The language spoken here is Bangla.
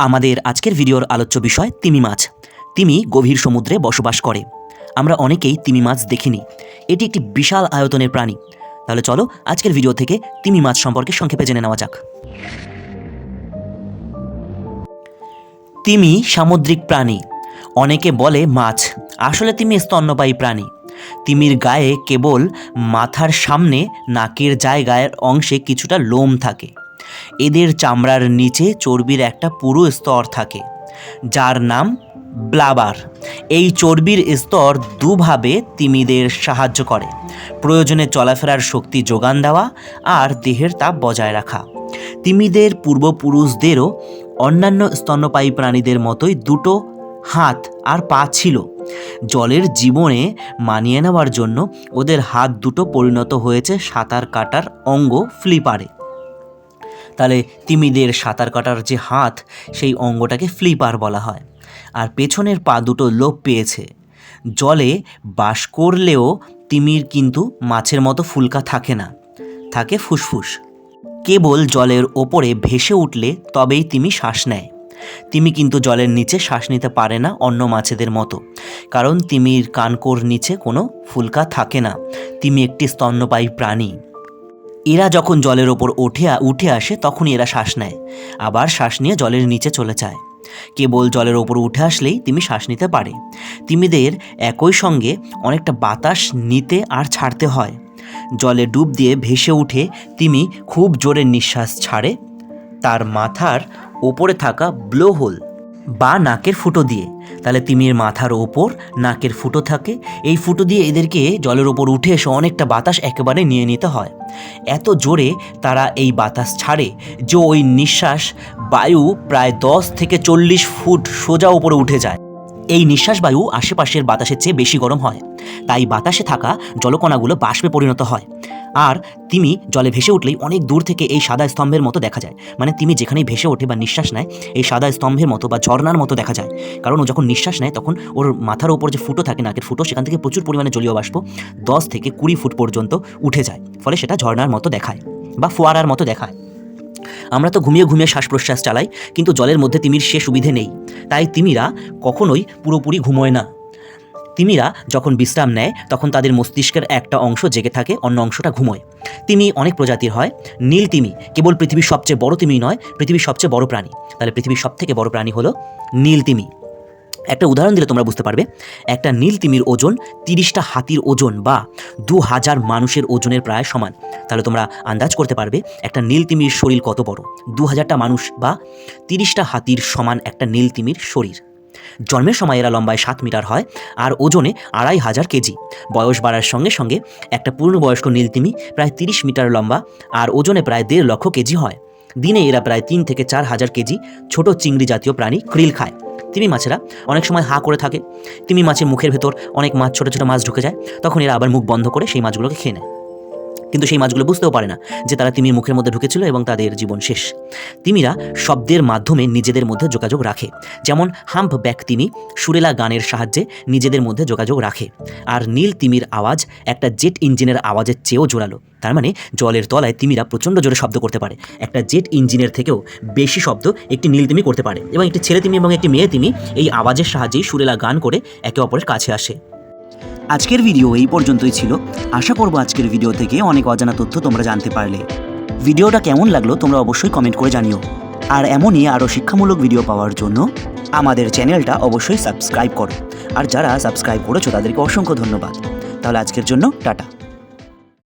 আমাদের আজকের ভিডিওর আলোচ্য বিষয় তিমি মাছ। তিমি গভীর সমুদ্রে বসবাস করে। আমরা অনেকেই তিমি মাছ দেখিনি। এটি একটি বিশাল আয়তনের প্রাণী। তাহলে চলো আজকের ভিডিও থেকে তিমি মাছ সম্পর্কে সংক্ষেপে জেনে নেওয়া যাক। তিমি সামুদ্রিক প্রাণী। অনেকে বলে মাছ। আসলে তিমি স্তন্যপায়ী প্রাণী। তিমির গায়ে কেবল মাথার সামনে নাকের জায়গায় অংশে কিছুটা লোম থাকে। এদের চামড়ার নিচে চর্বির একটা পুরো স্তর থাকে, যার নাম ব্লাবার। এই চর্বির স্তর দুভাবে তিমিদের সাহায্য করে, প্রয়োজনে চলাফেরার শক্তি যোগান দেওয়া আর দেহের তাপ বজায় রাখা। তিমিদের পূর্বপুরুষদেরও অন্যান্য স্তন্যপায়ী প্রাণীদের মতোই দুটো হাত আর পা ছিল। জলের জীবনে মানিয়ে নেওয়ার জন্য ওদের হাত দুটো পরিণত হয়েছে সাঁতার কাটার অঙ্গ ফ্লিপারে। তাহলে তিমিদের সাঁতার কাটার যে হাত, সেই অঙ্গটাকে ফ্লিপার বলা হয়। আর পেছনের পা দুটো লোপ পেয়েছে। জলে বাস করলেও তিমির কিন্তু মাছের মতো ফুলকা থাকে না। থাকে ফুসফুস। কেবল জলের ওপরে ভেসে উঠলে তবেই তিমি শ্বাস নেয়। তিমি কিন্তু জলের নিচে শ্বাস নিতে পারে না অন্য মাছেদের মতো। কারণ তিমির কানকোর নিচে কোনো ফুলকা থাকে না। তিমি একটি স্তন্যপায়ী প্রাণী। এরা যখন জলের ওপর উঠে উঠে আসে, তখনই এরা শ্বাস নেয়। আবার শ্বাস নিয়ে জলের নিচে চলে যায়। কেবল জলের ওপর উঠে আসলেই তিমি শ্বাস নিতে পারে। তিমিদের একই সঙ্গে অনেকটা বাতাস নিতে আর ছাড়তে হয়। জলে ডুব দিয়ে ভেসে উঠে তিমি খুব জোরে নিঃশ্বাস ছাড়ে। তার মাথার ওপরে থাকা ব্লোহোল বা নাকের ফুটো দিয়ে। তাহলে তিমির মাথার ওপর নাকের ফুটো থাকে। এই ফুটো দিয়ে এদেরকে জলের ওপর উঠে এসে অনেকটা বাতাস একেবারে নিয়ে নিতে হয়। এত জোরে তারা এই বাতাস ছাড়ে যে ওই নিঃশ্বাস বায়ু প্রায় দশ থেকে চল্লিশ ফুট সোজা ওপরে উঠে যায়। এই নিঃশ্বাস বায়ু আশেপাশের বাতাসের চেয়ে বেশি গরম হয়। তাই বাতাসে থাকা জলকণাগুলো বাষ্পে পরিণত হয়। আর তিমি জলে ভেসে উঠলেই অনেক দূর থেকে এই সাদা স্তম্ভের মতো দেখা যায়। মানে তিমি যেখানেই ভেসে ওঠে বা নিঃশ্বাস নেয়, এই সাদা স্তম্ভের মতো বা ঝর্ণার মতো দেখা যায়। কারণ ও যখন নিঃশ্বাস নেয়, তখন ওর মাথার ওপর যে ফুটো থাকে, নাকের ফুটো, সেখান থেকে প্রচুর পরিমাণে জলীয় বাষ্প দশ থেকে কুড়ি ফুট পর্যন্ত উঠে যায়। ফলে সেটা ঝর্নার মতো দেখায় বা ফোয়ারার মতো দেখায়। আমরা তো ঘুমিয়ে ঘুমিয়ে শ্বাস প্রশ্বাস চালাই, কিন্তু জলের মধ্যে তিমির সে সুবিধে নেই। তাই তিমিরা কখনোই পুরোপুরি ঘুমোয় না। তিমিরা যখন বিশ্রাম নেয়, তখন তাদের মস্তিষ্কের একটা অংশ জেগে থাকে, অন্য অংশটা ঘুমোয়। তিমি অনেক প্রজাতির হয়। নীল তিমি কেবল পৃথিবীর সবচেয়ে বড় তিমি নয়, পৃথিবীর সবচেয়ে বড় প্রাণী। তাহলে পৃথিবীর সবথেকে বড় প্রাণী হলো নীল তিমি। একটা উদাহরণ দিলে তোমরা বুঝতে পারবে। একটা নীল তিমির ওজন তিরিশটা হাতির ওজন বা দু হাজার মানুষের ওজনের প্রায় সমান। তাহলে তোমরা আন্দাজ করতে পারবে একটা নীল তিমির শরীর কত বড়? দু হাজারটা মানুষ বা তিরিশটা হাতির সমান একটা নীল তিমির শরীর। জন্মের সময় এরা লম্বায় সাত মিটার হয় আর ওজনে আড়াই হাজার কেজি। বয়স বাড়ার সঙ্গে সঙ্গে একটা পূর্ণবয়স্ক নীলতিমি প্রায় তিরিশ মিটার লম্বা আর ওজনে প্রায় দেড় লক্ষ কেজি হয়। দিনে এরা প্রায় তিন থেকে চার হাজার কেজি ছোট চিংড়ি জাতীয় প্রাণী ক্রিল খায়। তিমি মাছেরা অনেক সময় হা করে থাকে। তিমি মাছের মুখের ভেতর অনেক মাছ, ছোটো ছোটো মাছ ঢুকে যায়। তখন এরা আবার মুখ বন্ধ করে সেই মাছগুলোকে খেয়ে নেয়। কিন্তু সেই মাছগুলো বুঝতেও পারে না যে তারা তিমির মুখের মধ্যে ঢুকেছিল এবং তাদের জীবন শেষ। তিমিরা শব্দের মাধ্যমে নিজেদের মধ্যে যোগাযোগ রাখে। যেমন, হাম্প ব্যাক তিমি, সুরেলা গানের সাহায্যে নিজেদের মধ্যে যোগাযোগ রাখে। আর নীল তিমির আওয়াজ একটা জেট ইঞ্জিনের আওয়াজের চেয়েও জোরালো। তার মানে জলের তলায় তিমিরা প্রচণ্ড জোরে শব্দ করতে পারে। একটা জেট ইঞ্জিনের থেকেও বেশি শব্দ একটি নীল তিমি করতে পারে। এবং একটি ছেলে তিমি এবং একটি মেয়ে তিমি এই আওয়াজের সাহায্যেই সুরেলা গান করে একে অপরের কাছে আসে। আজকের ভিডিও এই পর্যন্তই ছিল। আশা করব আজকের ভিডিও থেকে অনেক অজানা তথ্য তোমরা জানতে পারলে। ভিডিওটা কেমন লাগল তোমরা অবশ্যই কমেন্ট করে জানিও। আর এমনই আরও শিক্ষামূলক ভিডিও পাওয়ার জন্য আমাদের চ্যানেলটা অবশ্যই সাবস্ক্রাইব করো। আর যারা সাবস্ক্রাইব করেছ তাদেরকে অসংখ্য ধন্যবাদ। তাহলে আজকের জন্য টাটা।